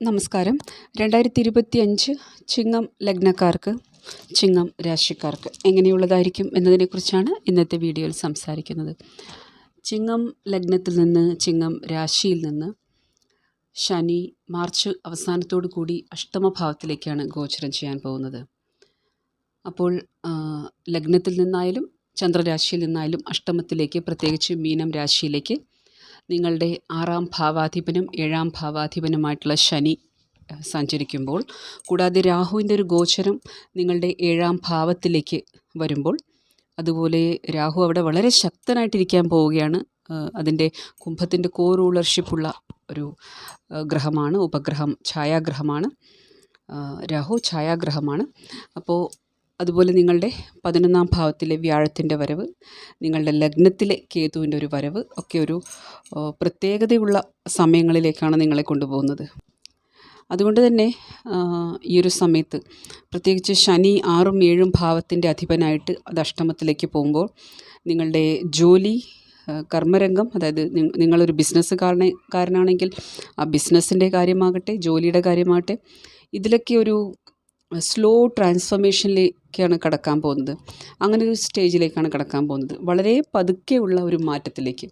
നമസ്കാരം. രണ്ടായിരത്തി ഇരുപത്തി അഞ്ച് ചിങ്ങം ലഗ്നക്കാർക്ക് ചിങ്ങം രാശിക്കാർക്ക് എങ്ങനെയുള്ളതായിരിക്കും എന്നതിനെക്കുറിച്ചാണ് ഇന്നത്തെ വീഡിയോയിൽ സംസാരിക്കുന്നത്. ചിങ്ങം ലഗ്നത്തിൽ നിന്ന് ചിങ്ങം രാശിയിൽ നിന്ന് ശനി മാർച്ച് അവസാനത്തോടു കൂടി അഷ്ടമഭാവത്തിലേക്കാണ് ഗോചരം ചെയ്യാൻ പോകുന്നത്. അപ്പോൾ ലഗ്നത്തിൽ നിന്നായാലും ചന്ദ്രരാശിയിൽ നിന്നായാലും അഷ്ടമത്തിലേക്ക് പ്രത്യേകിച്ച് മീനം രാശിയിലേക്ക് നിങ്ങളുടെ ആറാം ഭാവാധിപനും ഏഴാം ഭാവാധിപനുമായിട്ടുള്ള ശനി സഞ്ചരിക്കുമ്പോൾ കൂടാതെ രാഹുവിന്റെ ഒരു ഗോചരം നിങ്ങളുടെ ഏഴാം ഭാവത്തിലേക്ക് വരുമ്പോൾ അതുപോലെ രാഹു അവിടെ വളരെ ശക്തനായിട്ടിരിക്കാൻ പോവുകയാണ്. അതിന്റെ കുംഭത്തിന്റെ കോ റൂളർഷിപ്പുള്ള ഒരു ഗ്രഹമാണ് ഉപഗ്രഹം ഛായാഗ്രഹമാണ്. രാഹു ഛായാഗ്രഹമാണ്. അപ്പോൾ അതുപോലെ നിങ്ങളുടെ പതിനൊന്നാം ഭാവത്തിലെ വ്യാഴത്തിന്റെ വരവ് നിങ്ങളുടെ ലഗ്നത്തിലെ കേതുവിന്റെ ഒരു വരവ് ഒക്കെ ഒരു പ്രത്യേകതയുള്ള സമയങ്ങളിലേക്കാണ് നിങ്ങളെ കൊണ്ടുപോകുന്നത്. അതുകൊണ്ട് തന്നെ ഈ ഒരു സമയത്ത് പ്രത്യേകിച്ച് ശനി ആറും ഏഴും ഭാവത്തിന്റെ അധിപനായിട്ട് അത് അഷ്ടമത്തിലേക്ക് പോകുമ്പോൾ നിങ്ങളുടെ ജോലി കർമ്മരംഗം അതായത് നിങ്ങളൊരു ബിസിനസ്സുകാരനെ കാരനാണെങ്കിൽ ആ ബിസിനസ്സിന്റെ കാര്യമാകട്ടെ ജോലിയുടെ കാര്യമാകട്ടെ ഇതിലൊക്കെ ഒരു സ്ലോ ട്രാൻസ്ഫർമേഷനിലേക്കാണ് കടക്കാൻ പോകുന്നത്. അങ്ങനെ ഒരു സ്റ്റേജിലേക്കാണ് കടക്കാൻ പോകുന്നത്. വളരെ പതുക്കെയുള്ള ഒരു മാറ്റത്തിലേക്ക്.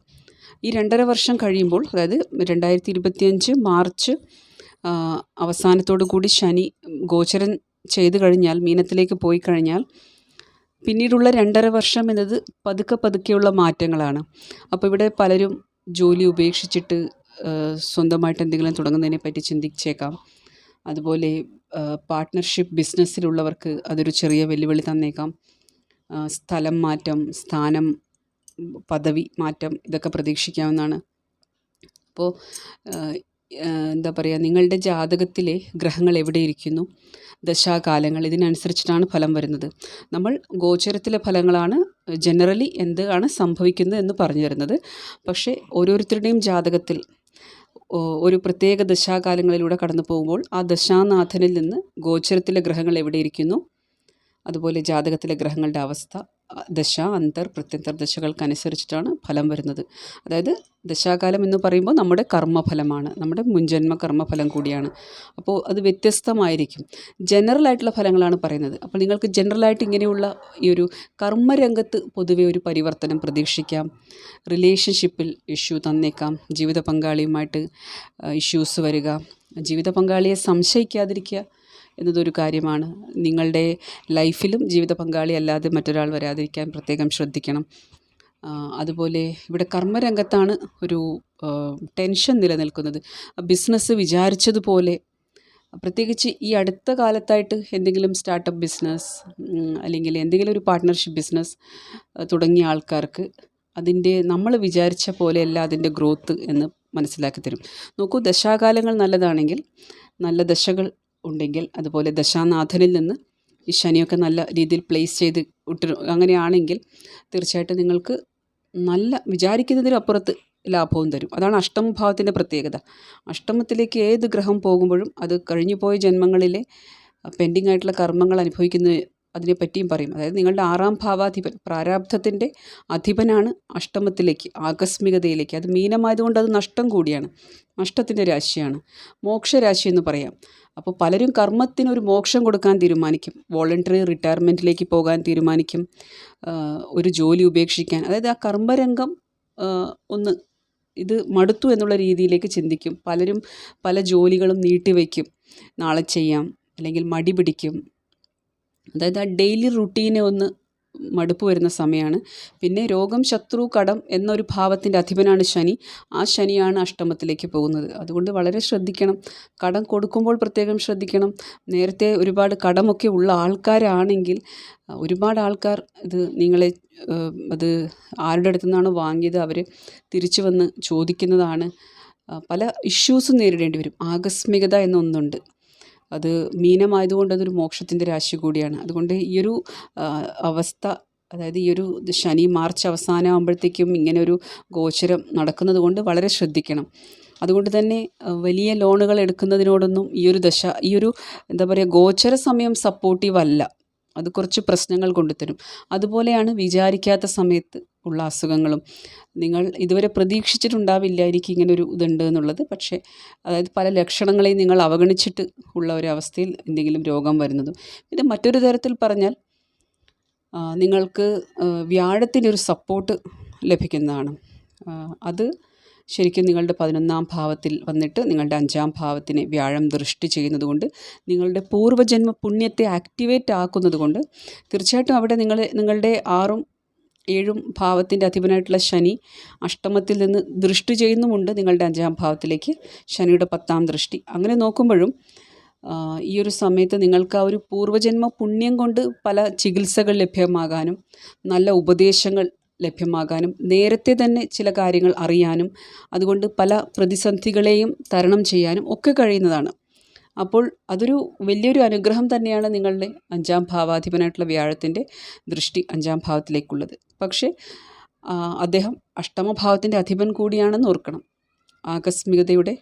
ഈ രണ്ടര വർഷം കഴിയുമ്പോൾ അതായത് രണ്ടായിരത്തി ഇരുപത്തിയഞ്ച് മാർച്ച് അവസാനത്തോടു കൂടി ശനി ഗോചരം ചെയ്തു കഴിഞ്ഞാൽ മീനത്തിലേക്ക് പോയി കഴിഞ്ഞാൽ പിന്നീടുള്ള രണ്ടര വർഷം എന്നത് പതുക്കെ പതുക്കെയുള്ള മാറ്റങ്ങളാണ്. അപ്പോൾ ഇവിടെ പലരും ജോലി ഉപേക്ഷിച്ചിട്ട് സ്വന്തമായിട്ട് എന്തെങ്കിലും തുടങ്ങുന്നതിനെ പറ്റി ചിന്തിച്ചേക്കാം. അതുപോലെ പാർട്ട്ണർഷിപ്പ് ബിസിനസ്സിലുള്ളവർക്ക് അതൊരു ചെറിയ വെല്ലുവിളി തന്നേക്കാം. സ്ഥലം മാറ്റം സ്ഥാനം പദവി മാറ്റം ഇതൊക്കെ പ്രതീക്ഷിക്കാവുന്നതാണ്. അപ്പോൾ എന്താ പറയുക നിങ്ങളുടെ ജാതകത്തിലെ ഗ്രഹങ്ങൾ എവിടെ ഇരിക്കുന്നു? ദശാകാലങ്ങൾ ഇതിനനുസരിച്ചിട്ടാണ് ഫലം വരുന്നത്. നമ്മൾ ഗോചരത്തിലെ ഫലങ്ങളാണ് ജനറലി എന്താണ് സംഭവിക്കുന്നത് എന്ന് പറഞ്ഞു തരുന്നത്. പക്ഷേ ഓരോരുത്തരുടെയും ജാതകത്തിൽ ഒരു പ്രത്യേക ദശാകാലങ്ങളിലൂടെ കടന്നു പോകുമ്പോൾ ആ ദശാനാഥനിൽ നിന്ന് ഗോചരത്തിലെ ഗ്രഹങ്ങൾ എവിടെ ഇരിക്കുന്നു? അതുപോലെ ജാതകത്തിലെ ഗ്രഹങ്ങളുടെ അവസ്ഥ. ദശ അന്തർ പ്രത്യന്തർ ദശകൾക്കനുസരിച്ചിട്ടാണ് ഫലം വരുന്നത്. അതായത് ദശാകാലം എന്ന് പറയുമ്പോൾ നമ്മുടെ കർമ്മഫലമാണ് നമ്മുടെ മുൻജന്മ കർമ്മഫലം കൂടിയാണ്. അപ്പോൾ അത് വ്യത്യസ്തമായിരിക്കും. ജനറൽ ആയിട്ടുള്ള ഫലങ്ങളാണ് പറയുന്നത്. അപ്പോൾ നിങ്ങൾക്ക് ജനറലായിട്ട് ഇങ്ങനെയുള്ള ഈ ഒരു കർമ്മരംഗത്ത് പൊതുവെ ഒരു പരിവർത്തനം പ്രതീക്ഷിക്കാം. റിലേഷൻഷിപ്പിൽ ഇഷ്യൂ തന്നേക്കാം. ജീവിത പങ്കാളിയുമായിട്ട് ഇഷ്യൂസ് വരിക. ജീവിത പങ്കാളിയെ സംശയിക്കാതിരിക്കുക. എന്നതൊരു കാര്യമാണ്. നിങ്ങളുടെ ലൈഫിലും ജീവിത പങ്കാളി അല്ലാതെ മറ്റൊരാൾ വരാതിരിക്കാൻ പ്രത്യേകം ശ്രദ്ധിക്കണം. അതുപോലെ ഇവിടെ കർമ്മരംഗത്താണ് ഒരു ടെൻഷൻ നിലനിൽക്കുന്നത്. ബിസിനസ് വിചാരിച്ചതുപോലെ പ്രത്യേകിച്ച് ഈ അടുത്ത കാലത്തായിട്ട് എന്തെങ്കിലും സ്റ്റാർട്ടപ്പ് ബിസിനസ് അല്ലെങ്കിൽ എന്തെങ്കിലും ഒരു പാർട്ട്ണർഷിപ്പ് ബിസിനസ് തുടങ്ങിയ ആൾക്കാർക്ക് അതിന്റെ നമ്മൾ വിചാരിച്ച പോലെയല്ല അതിന്റെ ഗ്രോത്ത് എന്ന് മനസ്സിലാക്കി തരും. നോക്കൂ ദശാകാലങ്ങൾ നല്ലതാണെങ്കിൽ നല്ല ദശകൾ ഉണ്ടെങ്കിൽ അതുപോലെ ദശാനാഥനിൽ നിന്ന് ഈ ശനിയൊക്കെ നല്ല രീതിയിൽ പ്ലേസ് ചെയ്ത് ഇട്ട് അങ്ങനെയാണെങ്കിൽ തീർച്ചയായിട്ടും നിങ്ങൾക്ക് നല്ല വിചാരിക്കുന്നതിനപ്പുറത്ത് ലാഭവും തരും. അതാണ് അഷ്ടമഭാവത്തിന്റെ പ്രത്യേകത. അഷ്ടമത്തിലേക്ക് ഏത് ഗ്രഹം പോകുമ്പോഴും അത് കഴിഞ്ഞു പോയ ജന്മങ്ങളിലെ പെൻഡിങ് ആയിട്ടുള്ള കർമ്മങ്ങൾ അനുഭവിക്കുന്ന അതിനെപ്പറ്റിയും പറയും. അതായത് നിങ്ങളുടെ ആറാം ഭാവാധിപൻ പ്രാരാബ്ധത്തിന്റെ അധിപനാണ് അഷ്ടമത്തിലേക്ക് ആകസ്മികതയിലേക്ക്. അത് മീനമായതുകൊണ്ട് അത് നഷ്ടം കൂടിയാണ്. നഷ്ടത്തിന്റെ രാശിയാണ്. മോക്ഷരാശി എന്ന് പറയാം. അപ്പോൾ പലരും കർമ്മത്തിനൊരു മോക്ഷം കൊടുക്കാൻ തീരുമാനിക്കും. വോളണ്ടറി റിട്ടയർമെന്റിലേക്ക് പോകാൻ തീരുമാനിക്കും. ഒരു ജോലി ഉപേക്ഷിക്കാൻ. അതായത് ആ കർമ്മരംഗം ഒന്ന് ഇത് മടുത്തു എന്നുള്ള രീതിയിലേക്ക് ചിന്തിക്കും. പലരും പല ജോലികളും നീട്ടിവെക്കും നാളെ ചെയ്യാം. അല്ലെങ്കിൽ മടി പിടിക്കും. അതായത് ആ ഡെയിലി റുട്ടീനെ ഒന്ന് മടുപ്പ് വരുന്ന സമയമാണ് പിന്നെ രോഗം ശത്രു കടം എന്നൊരു ഭാവത്തിന്റെ അധിപനാണ് ശനി. ആ ശനിയാണ് അഷ്ടമത്തിലേക്ക് പോകുന്നത്. അതുകൊണ്ട് വളരെ ശ്രദ്ധിക്കണം. കടം കൊടുക്കുമ്പോൾ പ്രത്യേകം ശ്രദ്ധിക്കണം. നേരത്തെ ഒരുപാട് കടമൊക്കെ ഉള്ള ആൾക്കാരാണെങ്കിൽ ഒരുപാട് ആൾക്കാർ ഇത് നിങ്ങളെ അത് ആരുടെ അടുത്തു നിന്നാണ് വാങ്ങിയത് അവർ തിരിച്ചു വന്ന് ചോദിക്കുന്നതാണ്. പല ഇഷ്യൂസും നേരിടേണ്ടി വരും. ആകസ്മികത എന്നൊന്നുണ്ട്. അത് മീനമായതുകൊണ്ട് അതൊരു മോക്ഷത്തിന്റെ രാശി കൂടിയാണ്. അതുകൊണ്ട് ഈ ഒരു അവസ്ഥ അതായത് ഈ ഒരു ശനി മാർച്ച് അവസാനമാകുമ്പോഴത്തേക്കും ഇങ്ങനെ ഒരു ഗോചരം നടക്കുന്നത് കൊണ്ട് വളരെ ശ്രദ്ധിക്കണം. അതുകൊണ്ട് തന്നെ വലിയ ലോണുകൾ എടുക്കുന്നതിനോടൊന്നും ഈ ഒരു ദശ ഈ ഒരു എന്താ പറയുക ഗോചര സമയം സപ്പോർട്ടീവ് അല്ല. അത് കുറച്ച് പ്രശ്നങ്ങൾ കൊണ്ടുതരും. അതുപോലെയാണ് വിചാരിക്കാത്ത സമയത്ത് ഉള്ള അസുഖങ്ങളും. നിങ്ങൾ ഇതുവരെ പ്രതീക്ഷിച്ചിട്ടുണ്ടാവില്ലായിരിക്കും ഇങ്ങനെ ഒരു ഇതുണ്ട് എന്നുള്ളത്. പക്ഷേ അതായത് പല ലക്ഷണങ്ങളെയും നിങ്ങൾ അവഗണിച്ചിട്ട് ഉള്ള ഒരു അവസ്ഥയിൽ എന്തെങ്കിലും രോഗം വരുന്നതും. പിന്നെ മറ്റൊരു തരത്തിൽ പറഞ്ഞാൽ നിങ്ങൾക്ക് വ്യാഴത്തിന്റെ ഒരു സപ്പോർട്ട് ലഭിക്കുന്നതാണ്. അത് ശരിക്കും നിങ്ങളുടെ പതിനൊന്നാം ഭാവത്തിൽ വന്നിട്ട് നിങ്ങളുടെ അഞ്ചാം ഭാവത്തിന് വ്യാഴം ദൃഷ്ടി ചെയ്യുന്നതുകൊണ്ട് നിങ്ങളുടെ പൂർവജന്മ പുണ്യത്തെ ആക്ടിവേറ്റ് ആക്കുന്നത് കൊണ്ട് തീർച്ചയായിട്ടും അവിടെ നിങ്ങൾ നിങ്ങളുടെ ആറും ഏഴും ഭാവത്തിന്റെ അധിപനായിട്ടുള്ള ശനി അഷ്ടമത്തിൽ നിന്ന് ദൃഷ്ടി ചെയ്യുന്നുമുണ്ട് നിങ്ങളുടെ അഞ്ചാം ഭാവത്തിലേക്ക്. ശനിയുടെ പത്താം ദൃഷ്ടി. അങ്ങനെ നോക്കുമ്പോഴും ഈ ഒരു സമയത്ത് നിങ്ങൾക്ക് ആ ഒരു പൂർവജന്മ പുണ്യം കൊണ്ട് പല ചികിത്സകൾ ലഭ്യമാകാനും നല്ല ഉപദേശങ്ങൾ ലഭ്യമാകാനും നേരത്തെ തന്നെ ചില കാര്യങ്ങൾ അറിയാനും അതുകൊണ്ട് പല പ്രതിസന്ധികളെയും തരണം ചെയ്യാനും ഒക്കെ കഴിയുന്നതാണ്. അപ്പോൾ അതൊരു വലിയൊരു അനുഗ്രഹം തന്നെയാണ് നിങ്ങളുടെ അഞ്ചാം ഭാവാധിപനായിട്ടുള്ള വ്യാഴത്തിന്റെ ദൃഷ്ടി അഞ്ചാം ഭാവത്തിലേക്കുള്ളത്. പക്ഷേ അദ്ദേഹം അഷ്ടമഭാവത്തിന്റെ അധിപൻ കൂടിയാണെന്ന് ഓർക്കണം. ആകസ്മികതയുടെ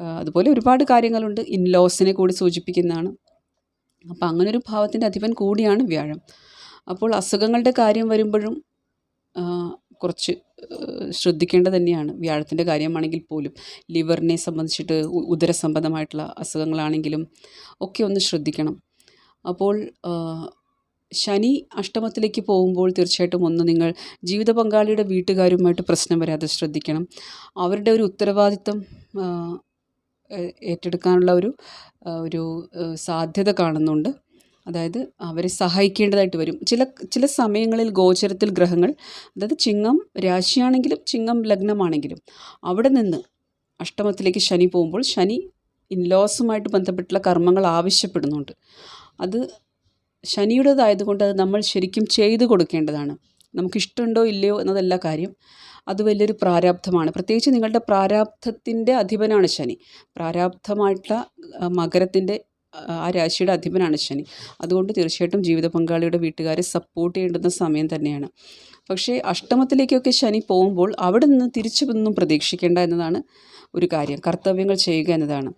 അതുപോലെ ഒരുപാട് കാര്യങ്ങളുണ്ട്. ഇൻലോസിനെ കൂടി സൂചിപ്പിക്കുന്നതാണ്. അപ്പോൾ അങ്ങനൊരു ഭാവത്തിന്റെ അധിപൻ കൂടിയാണ് വ്യാഴം. അപ്പോൾ അസുഖങ്ങളുടെ കാര്യം വരുമ്പോഴും കുറച്ച് ശ്രദ്ധിക്കേണ്ടത് തന്നെയാണ്. വ്യാഴത്തിന്റെ കാര്യമാണെങ്കിൽ പോലും ലിവറിനെ സംബന്ധിച്ചിട്ട് ഉദരസംബന്ധമായിട്ടുള്ള ഉദര സംബന്ധമായിട്ടുള്ള അസുഖങ്ങളാണെങ്കിലും ഒക്കെ ഒന്ന് ശ്രദ്ധിക്കണം. അപ്പോൾ ശനി അഷ്ടമത്തിലേക്ക് പോകുമ്പോൾ തീർച്ചയായിട്ടും ഒന്ന് നിങ്ങൾ ജീവിത പങ്കാളിയുടെ വീട്ടുകാരുമായിട്ട് പ്രശ്നം വരാതെ ശ്രദ്ധിക്കണം. അവരുടെ ഒരു ഉത്തരവാദിത്തം ഏറ്റെടുക്കാനുള്ള ഒരു ഒരു സാധ്യത കാണുന്നുണ്ട്. അതായത് അവരെ സഹായിക്കേണ്ടതായിട്ട് വരും. ചില ചില സമയങ്ങളിൽ ഗോചരത്തിൽ ഗ്രഹങ്ങൾ അതായത് ചിങ്ങം രാശിയാണെങ്കിലും ചിങ്ങം ലഗ്നമാണെങ്കിലും അവിടെ നിന്ന് അഷ്ടമത്തിലേക്ക് ശനി പോകുമ്പോൾ ശനി ഇൻലോസുമായിട്ട് ബന്ധപ്പെട്ടുള്ള കർമ്മങ്ങൾ ആവശ്യപ്പെടുന്നുണ്ട്. അത് ശനിയുടേതായതുകൊണ്ട് അത് നമ്മൾ ശരിക്കും ചെയ്തു കൊടുക്കേണ്ടതാണ്. നമുക്കിഷ്ടമുണ്ടോ ഇല്ലയോ എന്നതല്ല കാര്യം. അത് വലിയൊരു പ്രാരാബ്ധമാണ്. പ്രത്യേകിച്ച് നിങ്ങളുടെ പ്രാരാബ്ധത്തിന്റെ അധിപനാണ് ശനി. പ്രാരാബ്ധമായിട്ടുള്ള മകരത്തിന്റെ ആ, രാശിയുടെ അധിപനാണ് ശനി. അതുകൊണ്ട് തീർച്ചയായിട്ടും ജീവിത പങ്കാളിയുടെ വീട്ടുകാരെ സപ്പോർട്ട് ചെയ്യേണ്ടുന്ന സമയം തന്നെയാണ്. പക്ഷേ അഷ്ടമത്തിലേക്കൊക്കെ ശനി പോകുമ്പോൾ അവിടെ നിന്ന് തിരിച്ചു ഒന്നും പ്രതീക്ഷിക്കേണ്ട എന്നതാണ് ഒരു കാര്യം. കർത്തവ്യങ്ങൾ ചെയ്യുക എന്നതാണ്.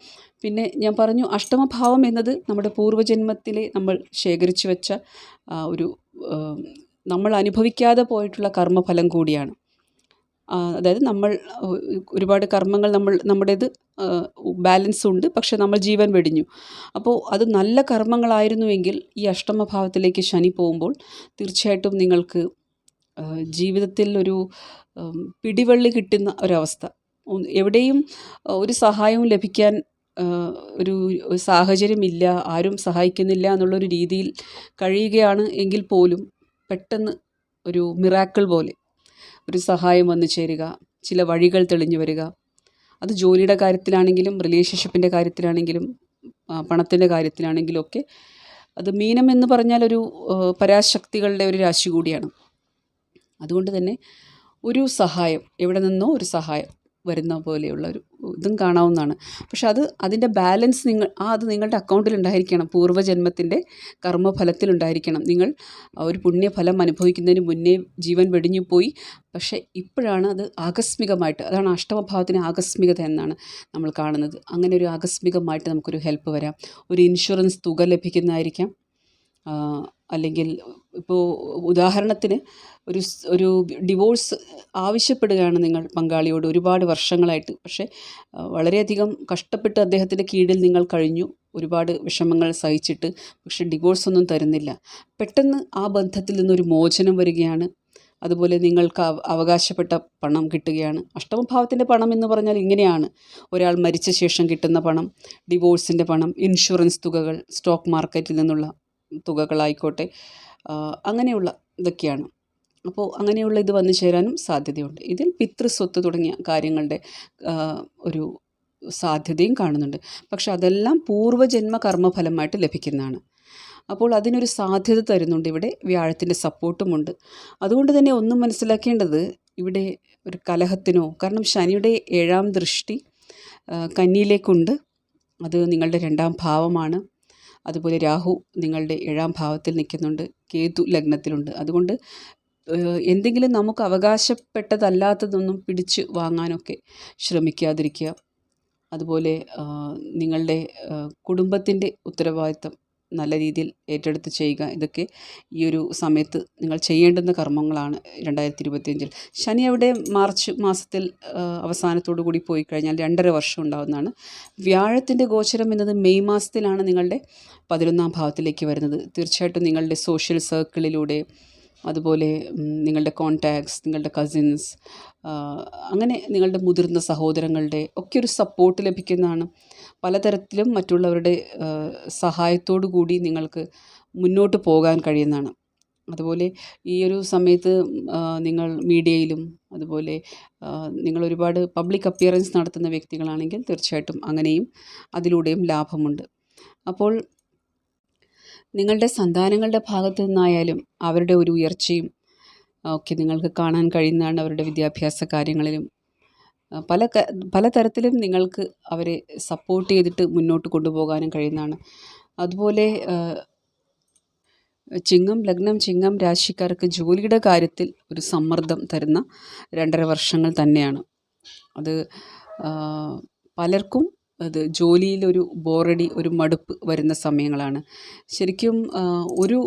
പിന്നെ ഞാൻ പറഞ്ഞു അഷ്ടമഭാവം എന്നത് നമ്മുടെ പൂർവജന്മത്തിലെ നമ്മൾ ശേഖരിച്ചു വെച്ച ഒരു നമ്മൾ അനുഭവിക്കാതെ പോയിട്ടുള്ള കർമ്മഫലം കൂടിയാണ്. അതായത് നമ്മൾ ഒരുപാട് കർമ്മങ്ങൾ നമ്മൾ നമ്മുടേത് ബാലൻസ് ഉണ്ട് പക്ഷെ നമ്മൾ ജീവൻ വെടിഞ്ഞു. അപ്പോൾ അത് നല്ല കർമ്മങ്ങളായിരുന്നുവെങ്കിൽ ഈ അഷ്ടമഭാവത്തിലേക്ക് ശനി പോകുമ്പോൾ തീർച്ചയായിട്ടും നിങ്ങൾക്ക് ജീവിതത്തിൽ ഒരു പിടിവള്ളി കിട്ടുന്ന ഒരവസ്ഥ. എവിടെയും ഒരു സഹായവും ലഭിക്കാൻ ഒരു സാഹചര്യമില്ല ആരും സഹായിക്കുന്നില്ല എന്നുള്ളൊരു രീതിയിൽ കഴിയുകയാണ് എങ്കിൽ പോലും പെട്ടെന്ന് ഒരു മിറാക്കിൾ പോലെ ഒരു സഹായം വന്നു ചേരുക. ചില വഴികൾ തെളിഞ്ഞു വരിക. അത് ജോലിയുടെ കാര്യത്തിലാണെങ്കിലും റിലേഷൻഷിപ്പിന്റെ കാര്യത്തിലാണെങ്കിലും പണത്തിന്റെ കാര്യത്തിലാണെങ്കിലും ഒക്കെ അത് മീനം എന്ന് പറഞ്ഞാൽ ഒരു പരാശക്തികളുടെ ഒരു രാശി കൂടിയാണ്. അതുകൊണ്ട് തന്നെ ഒരു സഹായം എവിടെ നിന്നോ ഒരു സഹായം. വരുന്ന പോലെയുള്ള ഒരു ഇതും കാണാവുന്നതാണ്. പക്ഷെ അത് അതിന്റെ ബാലൻസ് നിങ്ങൾ ആ അത് നിങ്ങളുടെ അക്കൗണ്ടിൽ ഉണ്ടായിരിക്കണം. പൂർവജന്മത്തിന്റെ കർമ്മഫലത്തിലുണ്ടായിരിക്കണം നിങ്ങൾ ഒരു പുണ്യഫലം അനുഭവിക്കുന്നതിന് മുന്നേ ജീവൻ വെടിഞ്ഞു പോയി പക്ഷേ ഇപ്പോഴാണ് അത് ആകസ്മികമായിട്ട് അതാണ് അഷ്ടമഭാവത്തിന് ആകസ്മികത എന്നാണ് നമ്മൾ കാണുന്നത്. അങ്ങനെ ഒരു ആകസ്മികമായിട്ട് നമുക്കൊരു ഹെൽപ്പ് വരാം. ഒരു ഇൻഷുറൻസ് തുക ലഭിക്കുന്നതായിരിക്കാം. അല്ലെങ്കിൽ ഇപ്പോൾ ഉദാഹരണത്തിന് ഒരു ഒരു ഡിവോഴ്സ് ആവശ്യപ്പെടുകയാണ് നിങ്ങൾ പങ്കാളിയോട് ഒരുപാട് വർഷങ്ങളായിട്ട്. പക്ഷേ വളരെയധികം കഷ്ടപ്പെട്ട് അദ്ദേഹത്തിന്റെ കീഴിൽ നിങ്ങൾ കഴിഞ്ഞു. ഒരുപാട് വിഷമങ്ങൾ സഹിച്ചിട്ട്. പക്ഷേ ഡിവോഴ്സ് ഒന്നും തരുന്നില്ല. പെട്ടെന്ന് ആ ബന്ധത്തിൽ നിന്നൊരു മോചനം വരികയാണ്. അതുപോലെ നിങ്ങൾക്ക് അവകാശപ്പെട്ട പണം കിട്ടുകയാണ്. അഷ്ടമഭാവത്തിന്റെ പണം എന്ന് പറഞ്ഞാൽ ഇങ്ങനെയാണ്. ഒരാൾ മരിച്ച ശേഷം കിട്ടുന്ന പണം ഡിവോഴ്സിന്റെ പണം ഇൻഷുറൻസ് തുകകൾ സ്റ്റോക്ക് മാർക്കറ്റിൽ നിന്നുള്ള തുകകളായിക്കോട്ടെ. അങ്ങനെയുള്ള ഇതൊക്കെയാണ്. അപ്പോൾ അങ്ങനെയുള്ള ഇത് വന്നു ചേരാനും സാധ്യതയുണ്ട്. ഇതിൽ പിതൃസ്വത്ത് തുടങ്ങിയ കാര്യങ്ങളുടെ ഒരു സാധ്യതയും കാണുന്നുണ്ട്. പക്ഷെ അതെല്ലാം പൂർവജന്മ കർമ്മഫലമായിട്ട് ലഭിക്കുന്നതാണ്. അപ്പോൾ അതിനൊരു സാധ്യത തരുന്നുണ്ട് ഇവിടെ. വ്യാഴത്തിന്റെ സപ്പോർട്ടുമുണ്ട്. അതുകൊണ്ട് തന്നെ ഒന്നും മനസ്സിലാക്കേണ്ടത് ഇവിടെ ഒരു കലഹത്തിനോ കാരണം ശനിയുടെ ഏഴാം ദൃഷ്ടി കന്നിയിലേക്കുണ്ട്. അത് നിങ്ങളുടെ രണ്ടാം ഭാവമാണ്. അതുപോലെ രാഹു നിങ്ങളുടെ ഏഴാം ഭാവത്തിൽ നിൽക്കുന്നുണ്ട്. കേതു ലഗ്നത്തിലുണ്ട്. അതുകൊണ്ട് എന്തെങ്കിലും നമുക്ക് അവകാശപ്പെട്ടതല്ലാത്തതൊന്നും പിടിച്ച് വാങ്ങാനൊക്കെ ശ്രമിക്കാതിരിക്കുക. അതുപോലെ നിങ്ങളുടെ കുടുംബത്തിന്റെ ഉത്തരവാദിത്തം നല്ല രീതിയിൽ ഏറ്റെടുത്ത് ചെയ്യുക. ഇതൊക്കെ ഈ ഒരു സമയത്ത് നിങ്ങൾ ചെയ്യേണ്ടുന്ന കർമ്മങ്ങളാണ് രണ്ടായിരത്തി ഇരുപത്തിയഞ്ചിൽ ശനി അവിടെ മാർച്ച് മാസത്തിൽ അവസാനത്തോടു കൂടി പോയി കഴിഞ്ഞാൽ രണ്ടര വർഷം ഉണ്ടാകുന്നതാണ് വ്യാഴത്തിന്റെ ഗോചരം എന്നത് മെയ് മാസത്തിലാണ് നിങ്ങളുടെ പതിനൊന്നാം ഭാവത്തിലേക്ക് വരുന്നത്. തീർച്ചയായിട്ടും നിങ്ങളുടെ സോഷ്യൽ സർക്കിളിലൂടെ അതുപോലെ നിങ്ങളുടെ കോൺടാക്ട്സ് നിങ്ങളുടെ കസിൻസ് അങ്ങനെ നിങ്ങളുടെ മുതിർന്ന സഹോദരങ്ങളുടെ ഒക്കെ ഒരു സപ്പോർട്ട് ലഭിക്കുന്നതാണ്. പലതരത്തിലും മറ്റുള്ളവരുടെ സഹായത്തോടു കൂടി നിങ്ങൾക്ക് മുന്നോട്ട് പോകാൻ കഴിയുന്നതാണ്. അതുപോലെ ഈ ഒരു സമയത്ത് നിങ്ങൾ മീഡിയയിലും അതുപോലെ നിങ്ങൾ ഒരുപാട് പബ്ലിക് അപ്പിയറൻസ് നടത്തുന്ന വ്യക്തികളാണെങ്കിൽ തീർച്ചയായിട്ടും അങ്ങനെയും അതിലൂടെയും ലാഭമുണ്ട്. അപ്പോൾ നിങ്ങളുടെ സന്താനങ്ങളുടെ ഭാഗത്തു നിന്നായാലും അവരുടെ ഒരു ഉയർച്ചയും ഒക്കെ നിങ്ങൾക്ക് കാണാൻ കഴിയുന്നതാണ് അവരുടെ വിദ്യാഭ്യാസ കാര്യങ്ങളിലും. പല പലതരത്തിലും നിങ്ങൾക്ക് അവരെ സപ്പോർട്ട് ചെയ്തിട്ട് മുന്നോട്ട് കൊണ്ടുപോകാനും കഴിയുന്നതാണ്. അതുപോലെ ചിങ്ങം ലഗ്നം ചിങ്ങം രാശിക്കാർക്ക് ജോലിയുടെ കാര്യത്തിൽ ഒരു സമ്മർദ്ദം തരുന്ന രണ്ടര വർഷങ്ങൾ തന്നെയാണ്. അത് പലർക്കും അത് ജോലിയിലൊരു ബോറടി ഒരു മടുപ്പ് വരുന്ന സമയങ്ങളാണ്. ശരിക്കും ഒരു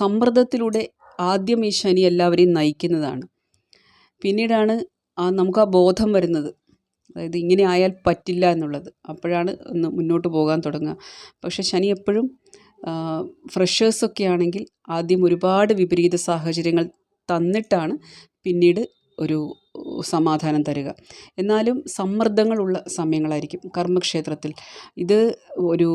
സമ്മർദ്ദത്തിലൂടെ ആദ്യം ഈ ശനി എല്ലാവരെയും നയിക്കുന്നതാണ്. പിന്നീടാണ് ആ നമുക്ക് ആ ബോധം വരുന്നത്. അതായത് ഇങ്ങനെ ആയാൽ പറ്റില്ല എന്നുള്ളത്. അപ്പോഴാണ് ഒന്ന് മുന്നോട്ട് പോകാൻ തുടങ്ങുക. പക്ഷേ ശനി എപ്പോഴും ഫ്രഷേഴ്സൊക്കെ ആണെങ്കിൽ ആദ്യം ഒരുപാട് വിപരീത സാഹചര്യങ്ങൾ തന്നിട്ടാണ് പിന്നീട് ഒരു സമാധാനം തരിക. എന്നാലും സമ്മർദ്ദങ്ങളുള്ള സമയങ്ങളായിരിക്കും കർമ്മക്ഷേത്രത്തിൽ. ഇത് ഒരു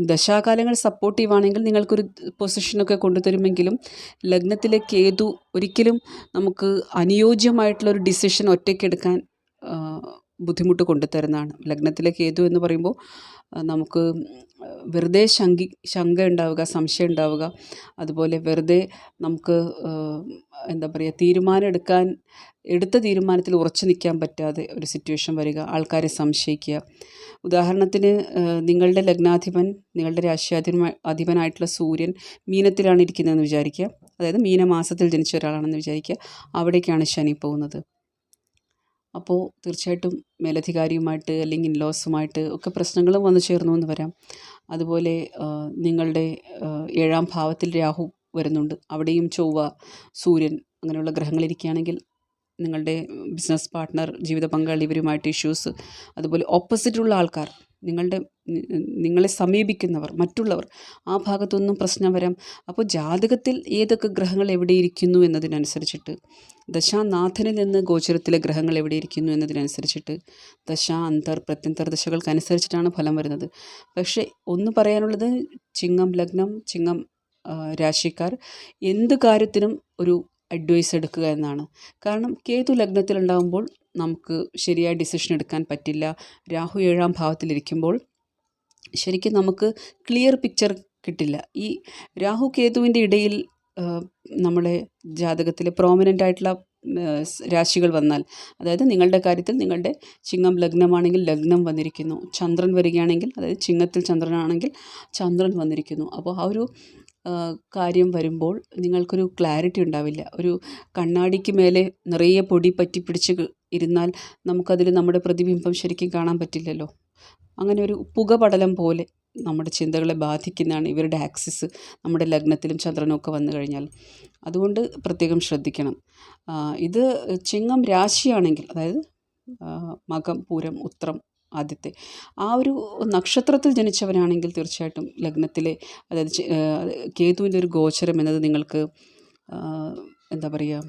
ദശാകാലങ്ങൾ സപ്പോർട്ടീവ് ആണെങ്കിൽ നിങ്ങൾക്കൊരു പൊസിഷനൊക്കെ കൊണ്ടുതരുമെങ്കിലും ലഗ്നത്തിലെ കേതു ഒരിക്കലും നമുക്ക് അനുയോജ്യമായിട്ടുള്ളൊരു ഡിസിഷൻ ഒറ്റയ്ക്കെടുക്കാൻ ബുദ്ധിമുട്ട് കൊണ്ടുതരുന്നതാണ്. ലഗ്നത്തിലെ കേതു എന്ന് പറയുമ്പോൾ നമുക്ക് വെറുതെ ശങ്കി ശങ്ക ഉണ്ടാവുക സംശയം ഉണ്ടാവുക അതുപോലെ വെറുതെ നമുക്ക് എന്താ പറയുക തീരുമാനം എടുക്കാൻ എടുത്ത തീരുമാനത്തിൽ ഉറച്ചു നിൽക്കാൻ പറ്റാതെ ഒരു സിറ്റുവേഷൻ വരിക ആൾക്കാരെ സംശയിക്കുക. ഉദാഹരണത്തിന് നിങ്ങളുടെ ലഗ്നാധിപൻ നിങ്ങളുടെ രാശിയാധിപ അധിപനായിട്ടുള്ള സൂര്യൻ മീനത്തിലാണ് ഇരിക്കുന്നതെന്ന് വിചാരിക്കുക. അതായത് മീനമാസത്തിൽ ജനിച്ച ഒരാളാണെന്ന് വിചാരിക്കുക. അവിടേക്കാണ് ശനി പോകുന്നത്. അപ്പോൾ തീർച്ചയായിട്ടും മേലധികാരിയുമായിട്ട് അല്ലെങ്കിൽ ഇൻലോസുമായിട്ട് ഒക്കെ പ്രശ്നങ്ങളും വന്നു ചേർന്നു എന്ന് വരാം. അതുപോലെ നിങ്ങളുടെ ഏഴാം ഭാവത്തിൽ രാഹു വരുന്നുണ്ട്. അവിടെയും ചൊവ്വ സൂര്യൻ അങ്ങനെയുള്ള ഗ്രഹങ്ങൾ ഇരിക്കുകയാണെങ്കിൽ നിങ്ങളുടെ ബിസിനസ് പാർട്ട്ണർ ജീവിത പങ്കാളി ഇവരുമായിട്ട് ഇഷ്യൂസ് അതുപോലെ ഓപ്പോസിറ്റുള്ള ആൾക്കാർ നിങ്ങളുടെ നിങ്ങളെ സമീപിക്കുന്നവർ മറ്റുള്ളവർ ആ ഭാഗത്തൊന്നും പ്രശ്നം വരാം. അപ്പോൾ ജാതകത്തിൽ ഏതൊക്കെ ഗ്രഹങ്ങൾ എവിടെ ഇരിക്കുന്നു എന്നതിനനുസരിച്ചിട്ട് ദശാനാഥനിൽ നിന്ന് ഗോചരത്തിലെ ഗ്രഹങ്ങൾ എവിടെ ഇരിക്കുന്നു എന്നതിനനുസരിച്ചിട്ട് ദശ അന്തർ പ്രത്യന്തർ ദശകൾക്കനുസരിച്ചിട്ടാണ് ഫലം വരുന്നത്. പക്ഷേ ഒന്ന് പറയാനുള്ളത് ചിങ്ങം ലഗ്നം ചിങ്ങം രാശിക്കാർ എന്ത് കാര്യത്തിനും ഒരു അഡ്വൈസ് എടുക്കുക എന്നാണ്. കാരണം കേതു ലഗ്നത്തിലുണ്ടാകുമ്പോൾ നമുക്ക് ശരിയായ ഡിസിഷൻ എടുക്കാൻ പറ്റില്ല. രാഹു ഏഴാം ഭാവത്തിലിരിക്കുമ്പോൾ ശരിക്കും നമുക്ക് ക്ലിയർ പിക്ചർ കിട്ടില്ല. ഈ രാഹു കേതുവിന്റെ ഇടയിൽ നമ്മുടെ ജാതകത്തിൽ പ്രോമിനന്റ് ആയിട്ടുള്ള രാശികൾ വന്നാൽ അതായത് നിങ്ങളുടെ കാര്യത്തിൽ നിങ്ങളുടെ ചിങ്ങം ലഗ്നമാണെങ്കിൽ ലഗ്നം വന്നിരിക്കുന്നു. ചന്ദ്രൻ വരികയാണെങ്കിൽ അതായത് ചിങ്ങത്തിൽ ചന്ദ്രനാണെങ്കിൽ ചന്ദ്രൻ വന്നിരിക്കുന്നു. അപ്പോൾ ആ ഒരു കാര്യം വരുമ്പോൾ നിങ്ങൾക്കൊരു ക്ലാരിറ്റി ഉണ്ടാവില്ല. ഒരു കണ്ണാടിക്ക് മേലെ നിറയെ പൊടി പറ്റി പിടിച്ച് ഇരുന്നാൽ നമുക്കതിൽ നമ്മുടെ പ്രതിബിംബം ശരിക്കും കാണാൻ പറ്റില്ലല്ലോ. അങ്ങനെ ഒരു പുകപടലം പോലെ നമ്മുടെ ചിന്തകളെ ബാധിക്കുന്നതാണ് ഇവരുടെ ആക്സിസ് നമ്മുടെ ലഗ്നത്തിലും ചന്ദ്രനും ഒക്കെ വന്നു കഴിഞ്ഞാൽ. അതുകൊണ്ട് പ്രത്യേകം ശ്രദ്ധിക്കണം. ഇത് ചിങ്ങം രാശിയാണെങ്കിൽ അതായത് മകം പൂരം ഉത്രം ആദ്യത്തെ ആ ഒരു നക്ഷത്രത്തിൽ ജനിച്ചവനാണെങ്കിൽ തീർച്ചയായിട്ടും ലഗ്നത്തിലെ അതായത് കേതുവിന്റെ ഒരു ഗോചരം എന്നത് നിങ്ങൾക്ക് എന്താ പറയുക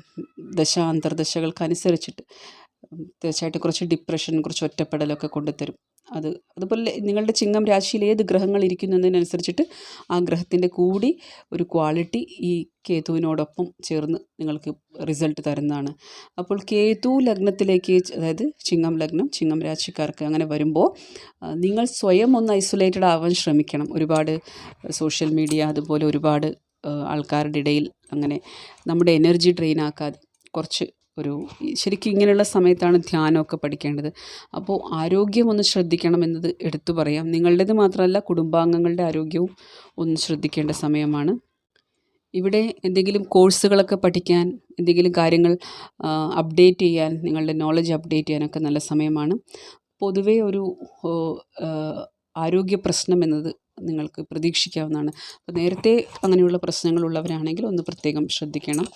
ദശ അന്തർദശകൾക്കനുസരിച്ചിട്ട് തീർച്ചയായിട്ടും കുറച്ച് ഡിപ്രഷൻ കുറച്ച് ഒറ്റപ്പെടലൊക്കെ കൊണ്ടുത്തരും. അത് അതുപോലെ നിങ്ങളുടെ ചിങ്ങം രാശിയിൽ ഏത് ഗ്രഹങ്ങൾ ഇരിക്കുന്നു എന്നതിനനുസരിച്ചിട്ട് ആ ഗ്രഹത്തിന്റെ കൂടി ഒരു ക്വാളിറ്റി ഈ കേതുവിനോടൊപ്പം ചേർന്ന് നിങ്ങൾക്ക് റിസൾട്ട് തരുന്നതാണ്. അപ്പോൾ കേതു ലഗ്നത്തിലേക്ക് അതായത് ചിങ്ങം ലഗ്നം ചിങ്ങം രാശിക്കാർക്ക് അങ്ങനെ വരുമ്പോൾ നിങ്ങൾ സ്വയം ഒന്ന് ഐസൊലേറ്റഡ് ആവാൻ ശ്രമിക്കണം. ഒരുപാട് സോഷ്യൽ മീഡിയ അതുപോലെ ഒരുപാട് ആൾക്കാരുടെ ഇടയിൽ അങ്ങനെ നമ്മുടെ എനർജി ഡ്രെയിൻ ആക്കാതെ കുറച്ച് ഒരു ശരിക്കും ഇങ്ങനെയുള്ള സമയത്താണ് ധ്യാനമൊക്കെ പഠിക്കേണ്ടത്. അപ്പോൾ ആരോഗ്യം ഒന്ന് ശ്രദ്ധിക്കണം എന്നത് എടുത്തു പറയാം. നിങ്ങളുടേത് മാത്രമല്ല കുടുംബാംഗങ്ങളുടെ ആരോഗ്യവും ഒന്ന് ശ്രദ്ധിക്കേണ്ട സമയമാണ്. ഇവിടെ എന്തെങ്കിലും കോഴ്സുകളൊക്കെ പഠിക്കാൻ എന്തെങ്കിലും കാര്യങ്ങൾ അപ്ഡേറ്റ് ചെയ്യാൻ നിങ്ങളുടെ നോളജ് അപ്ഡേറ്റ് ചെയ്യാനൊക്കെ നല്ല സമയമാണ്. പൊതുവേ ഒരു ആരോഗ്യ പ്രശ്നം എന്നത് നിങ്ങൾക്ക് പ്രതീക്ഷിക്കാവുന്നതാണ്. അപ്പോൾ നേരത്തെ അങ്ങനെയുള്ള പ്രശ്നങ്ങളുള്ളവരാണെങ്കിൽ ഒന്ന് പ്രത്യേകം ശ്രദ്ധിക്കണം.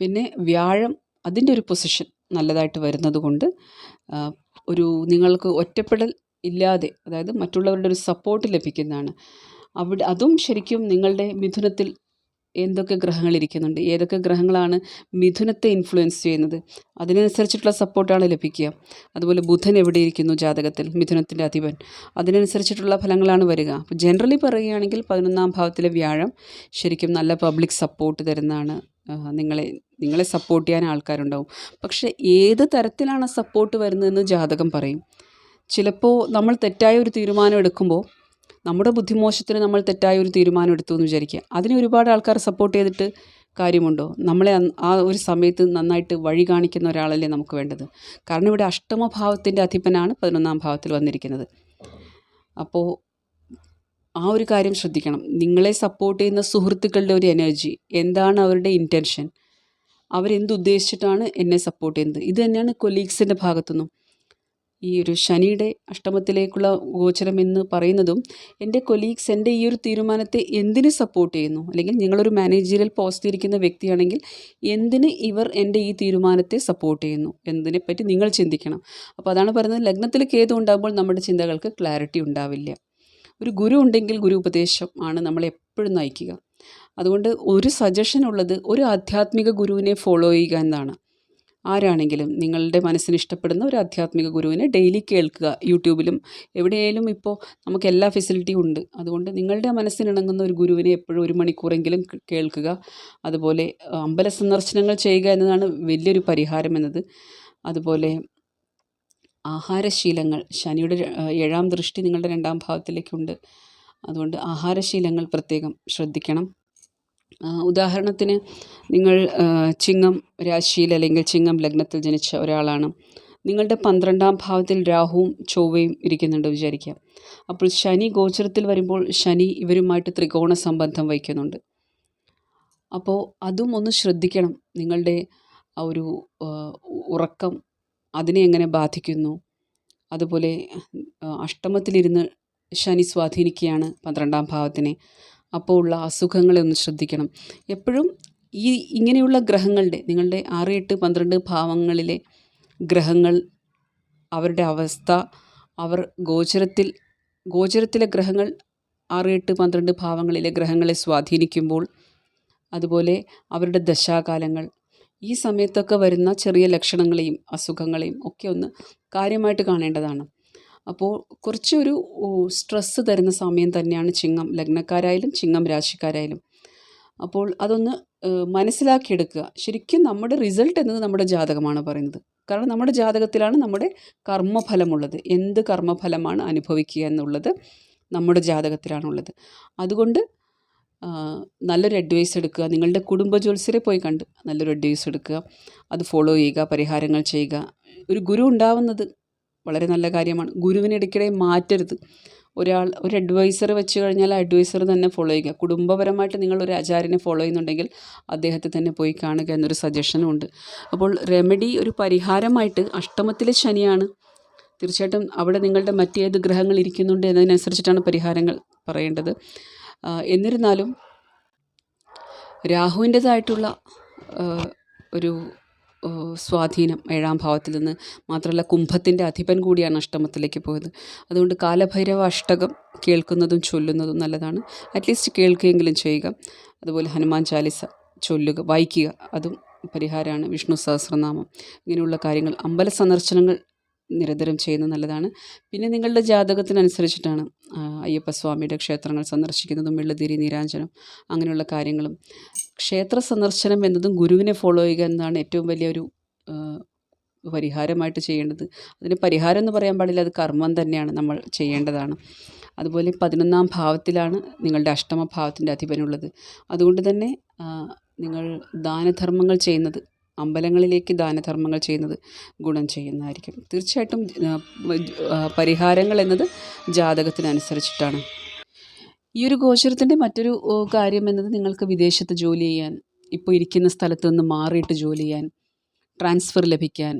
പിന്നെ വ്യാഴം അതിന്റെ ഒരു പൊസിഷൻ നല്ലതായിട്ട് വരുന്നത് കൊണ്ട് ഒരു നിങ്ങൾക്ക് ഒറ്റപ്പെടൽ ഇല്ലാതെ അതായത് മറ്റുള്ളവരുടെ ഒരു സപ്പോർട്ട് ലഭിക്കുന്നതാണ്. അവിടെ അതും ശരിക്കും നിങ്ങളുടെ മിഥുനത്തിൽ എന്തൊക്കെ ഗ്രഹങ്ങൾ ഇരിക്കുന്നുണ്ട്? ഏതൊക്കെ ഗ്രഹങ്ങളാണ് മിഥുനത്തെ ഇൻഫ്ലുവൻസ് ചെയ്യുന്നത്? അതിനനുസരിച്ചിട്ടുള്ള സപ്പോർട്ടാണ് ലഭിക്കുക. അതുപോലെ ബുധൻ എവിടെ ഇരിക്കുന്നു ജാതകത്തിൽ? മിഥുനത്തിന്റെ അധിപൻ. അതിനനുസരിച്ചിട്ടുള്ള ഫലങ്ങളാണ് വരിക. അപ്പോൾ ജനറലി പറയുകയാണെങ്കിൽ പതിനൊന്നാം ഭാവത്തിലെ വ്യാഴം ശരിക്കും നല്ല പബ്ലിക് സപ്പോർട്ട് തരുന്നതാണ് നിങ്ങളെ നിങ്ങളെ സപ്പോർട്ട് ചെയ്യാൻ ആൾക്കാരുണ്ടാവും. പക്ഷേ ഏത് തരത്തിലാണ് സപ്പോർട്ട് വരുന്നതെന്ന് ജാതകം പറയും. ചിലപ്പോൾ നമ്മൾ തെറ്റായ ഒരു തീരുമാനം എടുക്കുമ്പോൾ നമ്മുടെ ബുദ്ധിമോശത്തിന് നമ്മൾ തെറ്റായ ഒരു തീരുമാനം എടുത്തു എന്ന് വിചാരിക്കുക. അതിന് ഒരുപാട് ആൾക്കാർ സപ്പോർട്ട് ചെയ്തിട്ട് കാര്യമുണ്ടോ? നമ്മളെ ആ ഒരു സമയത്ത് നന്നായിട്ട് വഴി കാണിക്കുന്ന ഒരാളല്ലേ നമുക്ക് വേണ്ടത്. കാരണം ഇവിടെ അഷ്ടമഭാവത്തിന്റെ അധിപനാണ് പതിനൊന്നാം ഭാവത്തിൽ വന്നിരിക്കുന്നത്. അപ്പോൾ ആ ഒരു കാര്യം ശ്രദ്ധിക്കണം. നിങ്ങളെ സപ്പോർട്ട് ചെയ്യുന്ന സുഹൃത്തുക്കളുടെ ഒരു എനർജി എന്താണ് അവരുടെ ഇന്റൻഷൻ അവരെന്തുദ്ദേശിച്ചിട്ടാണ് എന്നെ സപ്പോർട്ട് ചെയ്യുന്നത്? ഇത് തന്നെയാണ് കൊലീഗ്സിന്റെ ഭാഗത്തുനിന്നും. ഈ ഒരു ശനിയുടെ അഷ്ടമത്തിലേക്കുള്ള ഗോചരം എന്ന് പറയുന്നതും എന്റെ കൊലീഗ്സ് എന്റെ ഈ ഒരു തീരുമാനത്തെ എന്തിന് സപ്പോർട്ട് ചെയ്യുന്നു? അല്ലെങ്കിൽ നിങ്ങളൊരു മാനേജീരിയൽ പോസ്റ്റ് ഇരിക്കുന്ന വ്യക്തിയാണെങ്കിൽ എന്തിന് ഇവർ എന്റെ ഈ തീരുമാനത്തെ സപ്പോർട്ട് ചെയ്യുന്നു? എന്നതിനെപ്പറ്റി നിങ്ങൾ ചിന്തിക്കണം. അപ്പോൾ അതാണ് പറയുന്നത് ലഗ്നത്തിൽ കേതു ഉണ്ടാകുമ്പോൾ നമ്മുടെ ചിന്തകൾക്ക് ക്ലാരിറ്റി ഉണ്ടാവില്ല. ഒരു ഗുരു ഉണ്ടെങ്കിൽ ഗുരു ഉപദേശം ആണ് നമ്മളെപ്പോഴും നയിക്കുക. അതുകൊണ്ട് ഒരു സജഷൻ ഉള്ളത് ഒരു ആധ്യാത്മിക ഗുരുവിനെ ഫോളോ ചെയ്യുക എന്നാണ്. ആരാണെങ്കിലും നിങ്ങളുടെ മനസ്സിന് ഇഷ്ടപ്പെടുന്ന ഒരു ആധ്യാത്മിക ഗുരുവിനെ ഡെയിലി കേൾക്കുക. യൂട്യൂബിലും എവിടെയായാലും ഇപ്പോൾ നമുക്ക് എല്ലാ ഫെസിലിറ്റിയും ഉണ്ട്. അതുകൊണ്ട് നിങ്ങളുടെ മനസ്സിനിണങ്ങുന്ന ഒരു ഗുരുവിനെ എപ്പോഴും ഒരു മണിക്കൂറെങ്കിലും കേൾക്കുക. അതുപോലെ അമ്പല സന്ദർശനങ്ങൾ ചെയ്യുക എന്നതാണ് വലിയൊരു പരിഹാരം എന്നത്. അതുപോലെ ആഹാരശീലങ്ങൾ. ശനിയുടെ ഏഴാം ദൃഷ്ടി നിങ്ങളുടെ രണ്ടാം ഭാഗത്തിലേക്കുണ്ട് അതുകൊണ്ട് ആഹാരശീലങ്ങൾ പ്രത്യേകം ശ്രദ്ധിക്കണം. ഉദാഹരണത്തിന് നിങ്ങൾ ചിങ്ങം രാശിയിൽ അല്ലെങ്കിൽ ചിങ്ങം ലഗ്നത്തിൽ ജനിച്ച ഒരാളാണ്. നിങ്ങളുടെ പന്ത്രണ്ടാം ഭാവത്തിൽ രാഹുവും ചൊവ്വയും ഇരിക്കുന്നുണ്ട് വിചാരിക്കാം അപ്പോൾ ശനി ഗോചരത്തിൽ വരുമ്പോൾ ശനി ഇവരുമായിട്ട് ത്രികോണ സംബന്ധം വഹിക്കുന്നുണ്ട്. അപ്പോൾ അതും ഒന്ന് ശ്രദ്ധിക്കണം. നിങ്ങളുടെ ആ ഒരു ഉറക്കം അതിനെ എങ്ങനെ ബാധിക്കുന്നു. അതുപോലെ അഷ്ടമത്തിലിരുന്ന് ശനി സ്വാധീനിക്കുകയാണ് പന്ത്രണ്ടാം ഭാവത്തിനെ. അപ്പോൾ ഉള്ള അസുഖങ്ങളെ ഒന്ന് ശ്രദ്ധിക്കണം. എപ്പോഴും ഈ ഇങ്ങനെയുള്ള ഗ്രഹങ്ങളുടെ നിങ്ങളുടെ ആറ് എട്ട് പന്ത്രണ്ട് ഭാവങ്ങളിലെ ഗ്രഹങ്ങൾ അവരുടെ അവസ്ഥ അവർ ഗോചരത്തിൽ ഗോചരത്തിലെ ഗ്രഹങ്ങൾ ആറ് എട്ട് പന്ത്രണ്ട് ഭാവങ്ങളിലെ ഗ്രഹങ്ങളെ സ്വാധീനിക്കുമ്പോൾ അതുപോലെ അവരുടെ ദശാകാലങ്ങൾ ഈ സമയത്തൊക്കെ വരുന്ന ചെറിയ ലക്ഷണങ്ങളെയും അസുഖങ്ങളെയും ഒക്കെ ഒന്ന് കാര്യമായിട്ട് കാണേണ്ടതാണ്. അപ്പോൾ കുറച്ചൊരു സ്ട്രെസ്സ് തരുന്ന സമയം തന്നെയാണ് ചിങ്ങം. ലഗ്നക്കാരായാലും ചിങ്ങം രാശിക്കാരായാലും. അപ്പോൾ അതൊന്ന് മനസ്സിലാക്കിയെടുക്കുക. ശരിക്കും നമ്മുടെ റിസൾട്ട് എന്നത് നമ്മുടെ ജാതകമാണ് പറയുന്നത്. കാരണം നമ്മുടെ ജാതകത്തിലാണ് നമ്മുടെ കർമ്മഫലമുള്ളത്. എന്ത് കർമ്മഫലമാണ് അനുഭവിക്കുക എന്നുള്ളത് നമ്മുടെ ജാതകത്തിലാണുള്ളത്. അതുകൊണ്ട് നല്ലൊരു അഡ്വൈസ് എടുക്കുക. നിങ്ങളുടെ കുടുംബ ജ്യോത്സ്യരെ പോയി കണ്ട് നല്ലൊരു അഡ്വൈസ് എടുക്കുക. അത് ഫോളോ ചെയ്യുക പരിഹാരങ്ങൾ ചെയ്യുക. ഒരു ഗുരു ഉണ്ടാവുന്നത് വളരെ നല്ല കാര്യമാണ്. ഗുരുവിനെ ഇടയ്ക്കിടെ മാറ്റരുത്. ഒരാൾ ഒരു അഡ്വൈസർ വെച്ച് കഴിഞ്ഞാൽ അഡ്വൈസർ തന്നെ ഫോളോ ചെയ്യുക. കുടുംബപരമായിട്ട് നിങ്ങൾ ഒരു ആചാര്യനെ ഫോളോ ചെയ്യുന്നുണ്ടെങ്കിൽ അദ്ദേഹത്തെ തന്നെ പോയി കാണുക എന്നൊരു സജഷനും ഉണ്ട്. അപ്പോൾ റെമഡി ഒരു പരിഹാരമായിട്ട് അഷ്ടമത്തിലെ ശനിയാണ്. തീർച്ചയായിട്ടും അവിടെ നിങ്ങളുടെ മറ്റേത് ഗ്രഹങ്ങൾ ഇരിക്കുന്നുണ്ട് എന്നതിനനുസരിച്ചിട്ടാണ് പരിഹാരങ്ങൾ പറയേണ്ടത്. എന്നിരുന്നാലും രാഹുവിന്റേതായിട്ടുള്ള ഒരു സ്വാധീനം ഏഴാം ഭാവത്തിൽ നിന്ന് മാത്രമല്ല കുംഭത്തിന്റെ അധിപൻ കൂടിയാണ് അഷ്ടമത്തിലേക്ക് പോയത്. അതുകൊണ്ട് കാലഭൈരവ അഷ്ടകം കേൾക്കുന്നതും ചൊല്ലുന്നതും നല്ലതാണ്. അറ്റ്ലീസ്റ്റ് കേൾക്കുകയെങ്കിലും ചെയ്യുക. അതുപോലെ ഹനുമാൻ ചാലിസ ചൊല്ലുക വായിക്കുക. അതും പരിഹാരമാണ് വിഷ്ണു സഹസ്രനാമം. ഇങ്ങനെയുള്ള കാര്യങ്ങൾ അമ്പല സന്ദർശനങ്ങൾ നിരന്തരം ചെയ്യുന്നത് നല്ലതാണ്. പിന്നെ നിങ്ങളുടെ ജാതകത്തിനനുസരിച്ചിട്ടാണ് അയ്യപ്പ അയ്യപ്പസ്വാമിയുടെ ക്ഷേത്രങ്ങൾ സന്ദർശിക്കുന്നതും വെള്ളുതിരി നീരാഞ്ജനം അങ്ങനെയുള്ള കാര്യങ്ങളും. ക്ഷേത്ര സന്ദർശനം എന്നതും ഗുരുവിനെ ഫോളോ ചെയ്യുക എന്നതാണ് ഏറ്റവും വലിയ ഒരു പരിഹാരമായിട്ട് ചെയ്യേണ്ടത്. അതിന് പരിഹാരം എന്ന് പറയാൻ പാടില്ല അത് കർമ്മം തന്നെയാണ് നമ്മൾ ചെയ്യേണ്ടതാണ്. അതുപോലെ പതിനൊന്നാം ഭാവത്തിലാണ് നിങ്ങളുടെ അഷ്ടമ ഭാവത്തിന്റെ അധിപനുള്ളത്. അതുകൊണ്ട് തന്നെ നിങ്ങൾ ദാനധർമ്മങ്ങൾ ചെയ്യുന്നത് അമ്പലങ്ങളിലേക്ക് ദാനധർമ്മങ്ങൾ ചെയ്യുന്നത് ഗുണം ചെയ്യുന്നതായിരിക്കും. തീർച്ചയായിട്ടും പരിഹാരങ്ങൾ എന്നത് ജാതകത്തിനനുസരിച്ചിട്ടാണ്. ഈ ഒരു ഗോചരത്തിന്റെ മറ്റൊരു കാര്യം എന്നത് നിങ്ങൾക്ക് വിദേശത്ത് ജോലി ചെയ്യാൻ ഇപ്പോൾ ഇരിക്കുന്ന സ്ഥലത്ത് നിന്ന് മാറിയിട്ട് ജോലി ചെയ്യാൻ ട്രാൻസ്ഫർ ലഭിക്കാൻ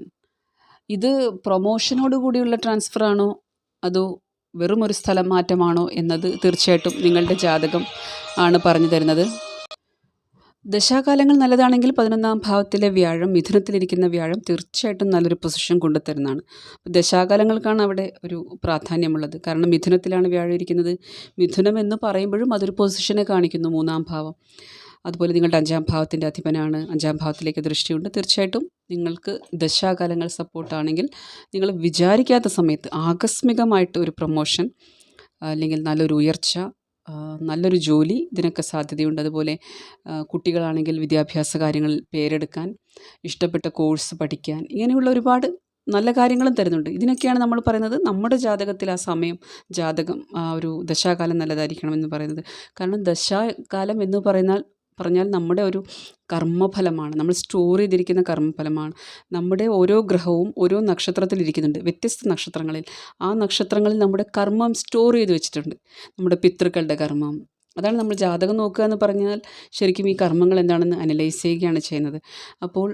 ഇത് പ്രൊമോഷനോട് കൂടിയുള്ള ട്രാൻസ്ഫർ ആണോ? അതോ വെറും ഒരു സ്ഥലം മാറ്റമാണോ? എന്നത് തീർച്ചയായിട്ടും നിങ്ങളുടെ ജാതകം ആണ് പറഞ്ഞു തരുന്നത്. ദശാകാലങ്ങൾ നല്ലതാണെങ്കിൽ പതിനൊന്നാം ഭാവത്തിലെ വ്യാഴം മിഥുനത്തിലിരിക്കുന്ന വ്യാഴം തീർച്ചയായിട്ടും നല്ലൊരു പൊസിഷൻ കൊണ്ടുതരുന്നതാണ്. ദശാകാലങ്ങൾക്കാണ് അവിടെ ഒരു പ്രാധാന്യമുള്ളത്. കാരണം മിഥുനത്തിലാണ് വ്യാഴം ഇരിക്കുന്നത്. മിഥുനം എന്ന് പറയുമ്പോഴും അതൊരു പൊസിഷനെ കാണിക്കുന്നു മൂന്നാം ഭാവം. അതുപോലെ നിങ്ങളുടെ അഞ്ചാം ഭാവത്തിന്റെ അധിപനാണ്. അഞ്ചാം ഭാവത്തിലേക്ക് ദൃഷ്ടിയുണ്ട്. തീർച്ചയായിട്ടും നിങ്ങൾക്ക് ദശാകാലങ്ങൾ സപ്പോർട്ടാണെങ്കിൽ നിങ്ങൾ വിചാരിക്കാത്ത സമയത്ത് ആകസ്മികമായിട്ട് ഒരു പ്രൊമോഷൻ അല്ലെങ്കിൽ നല്ലൊരു ഉയർച്ച നല്ലൊരു ജോലി ഇതിനൊക്കെ സാധ്യതയുണ്ട്. അതുപോലെ കുട്ടികളാണെങ്കിൽ വിദ്യാഭ്യാസ കാര്യങ്ങളിൽ പേരെടുക്കാൻ ഇഷ്ടപ്പെട്ട കോഴ്സ് പഠിക്കാൻ ഇങ്ങനെയുള്ള ഒരുപാട് നല്ല കാര്യങ്ങളും തരുന്നുണ്ട്. ഇതിനൊക്കെയാണ് നമ്മൾ പറയുന്നത് നമ്മുടെ ജാതകത്തിൽ ആ സമയം ജാതകം ആ ഒരു ദശാകാലം നല്ലതായിരിക്കണം എന്ന് പറയുന്നത്. കാരണം ദശാകാലം എന്ന് പറയുന്നാൽ പറഞ്ഞാൽ നമ്മുടെ ഒരു കർമ്മഫലമാണ്. നമ്മൾ സ്റ്റോർ ചെയ്തിരിക്കുന്ന കർമ്മഫലമാണ്. നമ്മുടെ ഓരോ ഗ്രഹവും ഓരോ നക്ഷത്രത്തിൽ ഇരിക്കുന്നുണ്ട്. വ്യത്യസ്ത നക്ഷത്രങ്ങളിൽ. ആ നക്ഷത്രങ്ങളിൽ നമ്മുടെ കർമ്മം സ്റ്റോർ ചെയ്ത് വെച്ചിട്ടുണ്ട്. നമ്മുടെ പിതൃക്കളുടെ കർമ്മം. അതാണ് നമ്മൾ ജാതകം നോക്കുക എന്ന് പറഞ്ഞാൽ ശരിക്കും ഈ കർമ്മങ്ങൾ എന്താണെന്ന് അനലൈസ് ചെയ്യുകയാണ് ചെയ്യുന്നത്. അപ്പോൾ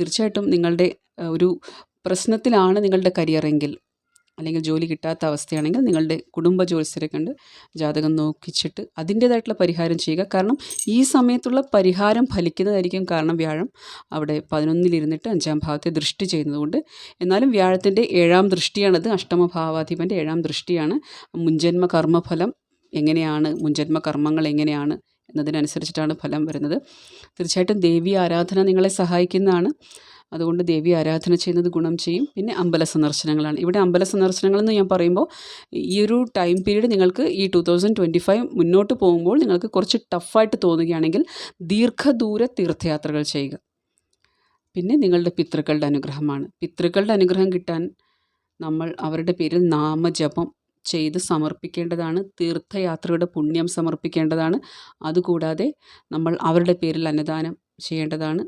തീർച്ചയായിട്ടും നിങ്ങളുടെ ഒരു പ്രശ്നത്തിലാണ് നിങ്ങളുടെ കരിയറെങ്കിൽ അല്ലെങ്കിൽ ജോലി കിട്ടാത്ത അവസ്ഥയാണെങ്കിൽ നിങ്ങളുടെ കുടുംബ ജ്യോത്സ്യരെ കണ്ട് ജാതകം നോക്കിച്ചിട്ട് അതിന്റേതായിട്ടുള്ള പരിഹാരം ചെയ്യുക. കാരണം ഈ സമയത്തുള്ള പരിഹാരം ഫലിക്കുന്നതായിരിക്കും കാരണം വ്യാഴം അവിടെ പതിനൊന്നിലിരുന്നിട്ട് അഞ്ചാം ഭാവത്തെ ദൃഷ്ടി ചെയ്യുന്നതുകൊണ്ട്. എന്നാലും വ്യാഴത്തിന്റെ ഏഴാം ദൃഷ്ടിയാണത്. അഷ്ടമഭാവാധിപന്റെ ഏഴാം ദൃഷ്ടിയാണ്. മുൻജന്മ കർമ്മഫലം എങ്ങനെയാണ്? മുൻജന്മ കർമ്മങ്ങൾ എങ്ങനെയാണ്? എന്നതിനനുസരിച്ചിട്ടാണ് ഫലം വരുന്നത്. തീർച്ചയായിട്ടും ദേവി ആരാധന നിങ്ങളെ സഹായിക്കുന്നതാണ്. അതുകൊണ്ട് ദേവി ആരാധന ചെയ്യുന്നത് ഗുണം ചെയ്യും. പിന്നെ അമ്പല സന്ദർശനങ്ങളാണ് ഇവിടെ അമ്പല സന്ദർശനങ്ങളെന്ന് ഞാൻ പറയുമ്പോൾ ഈ ഒരു ടൈം പീരീഡ് നിങ്ങൾക്ക് ഈ ടു തൗസൻഡ് ട്വന്റി ഫൈവ് മുന്നോട്ട് പോകുമ്പോൾ നിങ്ങൾക്ക് കുറച്ച് ടഫായിട്ട് തോന്നുകയാണെങ്കിൽ ദീർഘദൂര തീർത്ഥയാത്രകൾ ചെയ്യുക. പിന്നെ നിങ്ങളുടെ പിതൃക്കളുടെ അനുഗ്രഹമാണ്. പിതൃക്കളുടെ അനുഗ്രഹം കിട്ടാൻ നമ്മൾ അവരുടെ പേരിൽ നാമജപം ചെയ്ത് സമർപ്പിക്കേണ്ടതാണ്. തീർത്ഥയാത്രയുടെ പുണ്യം സമർപ്പിക്കേണ്ടതാണ്. അതുകൂടാതെ നമ്മൾ അവരുടെ പേരിൽ അന്നദാനം ചെയ്യേണ്ടതാണ്.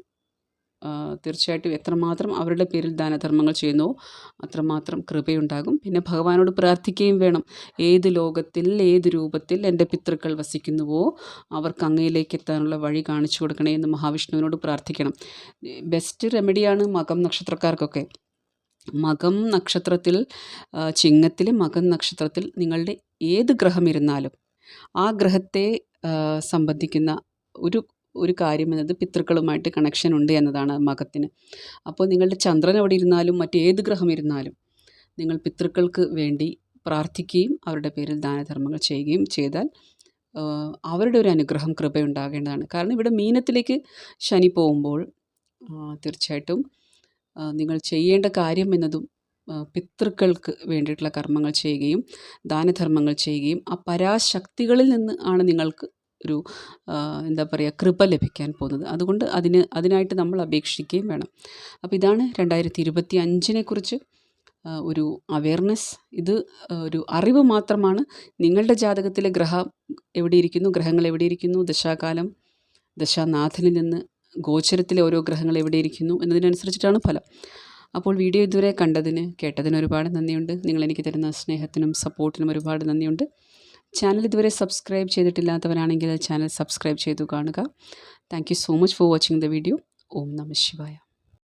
തീർച്ചയായിട്ടും എത്രമാത്രം അവരുടെ പേരിൽ ദാനധർമ്മങ്ങൾ ചെയ്യുന്നുവോ അത്രമാത്രം കൃപയുണ്ടാകും. പിന്നെ ഭഗവാനോട് പ്രാർത്ഥിക്കുകയും വേണം. ഏത് ലോകത്തിൽ ഏത് രൂപത്തിൽ എന്റെ പിതൃക്കൾ വസിക്കുന്നുവോ അവർക്ക് അങ്ങയിലേക്ക് എത്താനുള്ള വഴി കാണിച്ചു കൊടുക്കണേ എന്ന് മഹാവിഷ്ണുവിനോട് പ്രാർത്ഥിക്കണം. ബെസ്റ്റ് റെമഡിയാണ് മകം നക്ഷത്രക്കാർക്കൊക്കെ. മകം നക്ഷത്രത്തിൽ ചിങ്ങത്തിലെ മകം നക്ഷത്രത്തിൽ നിങ്ങളുടെ ഏത് ഗ്രഹം ഇരുന്നാലും ആ ഗ്രഹത്തെ സംബന്ധിക്കുന്ന ഒരു ഒരു കാര്യം എന്നത് പിതൃക്കളുമായിട്ട് കണക്ഷൻ ഉണ്ട് എന്നതാണ് മകത്തിന് അപ്പോൾ നിങ്ങളുടെ ചന്ദ്രൻ അവിടെ ഇരുന്നാലും മറ്റേത് ഗ്രഹം ഇരുന്നാലും നിങ്ങൾ പിതൃക്കൾക്ക് വേണ്ടി പ്രാർത്ഥിക്കുകയും അവരുടെ പേരിൽ ദാനധർമ്മങ്ങൾ ചെയ്യുകയും ചെയ്താൽ അവരുടെ ഒരു അനുഗ്രഹം കൃപയുണ്ടാകേണ്ടതാണ്. കാരണം ഇവിടെ മീനത്തിലേക്ക് ശനി പോകുമ്പോൾ തീർച്ചയായിട്ടും നിങ്ങൾ ചെയ്യേണ്ട കാര്യം എന്നതും പിതൃക്കൾക്ക് വേണ്ടിയിട്ടുള്ള കർമ്മങ്ങൾ ചെയ്യുകയും ദാനധർമ്മങ്ങൾ ചെയ്യുകയും ആ പരാശക്തികളിൽ നിന്ന് ആണ് നിങ്ങൾക്ക് ഒരു എന്താ പറയുക കൃപ ലഭിക്കാൻ പോകുന്നത്. അതുകൊണ്ട് അതിന് അതിനായിട്ട് നമ്മൾ അപേക്ഷിക്കുകയും വേണം. അപ്പോൾ ഇതാണ് രണ്ടായിരത്തി ഇരുപത്തി അഞ്ചിനെ കുറിച്ച് ഒരു അവയർനെസ് ഇത് ഒരു അറിവ് മാത്രമാണ്. നിങ്ങളുടെ ജാതകത്തിലെ ഗ്രഹം എവിടെയിരിക്കുന്നു ഗ്രഹങ്ങൾ എവിടെയിരിക്കുന്നു ദശാകാലം ദശാനാഥനിൽ നിന്ന് ഗോചരത്തിലെ ഓരോ ഗ്രഹങ്ങൾ എവിടെയിരിക്കുന്നു എന്നതിനനുസരിച്ചിട്ടാണ് ഫലം. അപ്പോൾ വീഡിയോ ഇതുവരെ കണ്ടതിന് കേട്ടതിന് ഒരുപാട് നന്ദിയുണ്ട്. നിങ്ങൾ എനിക്ക് തരുന്ന സ്നേഹത്തിനും സപ്പോർട്ടിനും ഒരുപാട് നന്ദിയുണ്ട്. ചാനൽ ഇതുവരെ സബ്സ്ക്രൈബ് ചെയ്തിട്ടില്ലാത്തവരാണെങ്കിൽ ചാനൽ സബ്സ്ക്രൈബ് ചെയ്തു കാണുക. Thank so much for watching the video ഓം നമ ശിവായ.